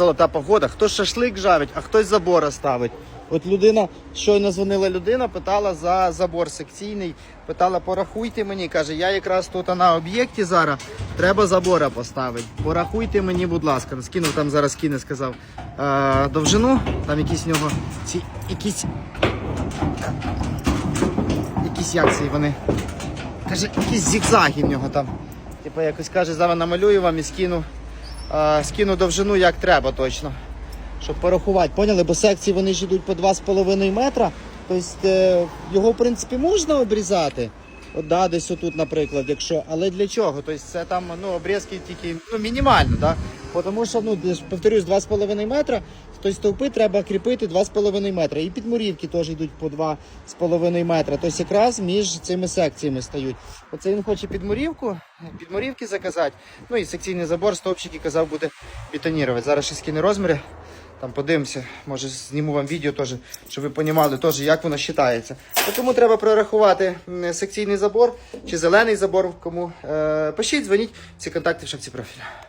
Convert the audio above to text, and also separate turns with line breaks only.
Золота погода, хтось шашлик жарить, а хтось забора ставить. От людина, щойно дзвонила людина, питала за забор секційний, питала, порахуйте мені, каже, я якраз тут на об'єкті зараз, треба забора поставити. Порахуйте мені, будь ласка. Скинув там зараз кине, сказав е, довжину, там якісь в нього ці якісь. Якісь як ці вони. Каже, якісь зігзаги в нього там. Типу якось каже, зараз намалюю вам і скину, скину довжину як треба точно. Щоб порахувати, поняли? Бо секції вони ж йдуть по 2,5 метра. Тобто е, його, в принципі, можна обрізати. От да, десь отут, наприклад, якщо. Але для чого? Тобто це там ну, обрізки тільки ну, мінімально, да? Тому що, ну, повторюсь, 2,5 метра, тобто стовпи треба кріпити 2,5 метра. І підмурівки теж йдуть по 2,5 метра. Тобто якраз між цими секціями стають. Оце він хоче підмурівку, підмурівки заказати. Ну і секційний забор, стовпчики казав, буде бетонувати. Зараз ще скине розміри. Там подивимося, може зніму вам відео теж, щоб ви розуміли теж, як воно вважається. Тому треба прорахувати секційний забор чи зелений забор. Кому е, пишіть, дзвоніть, всі контакти в шапці профіля.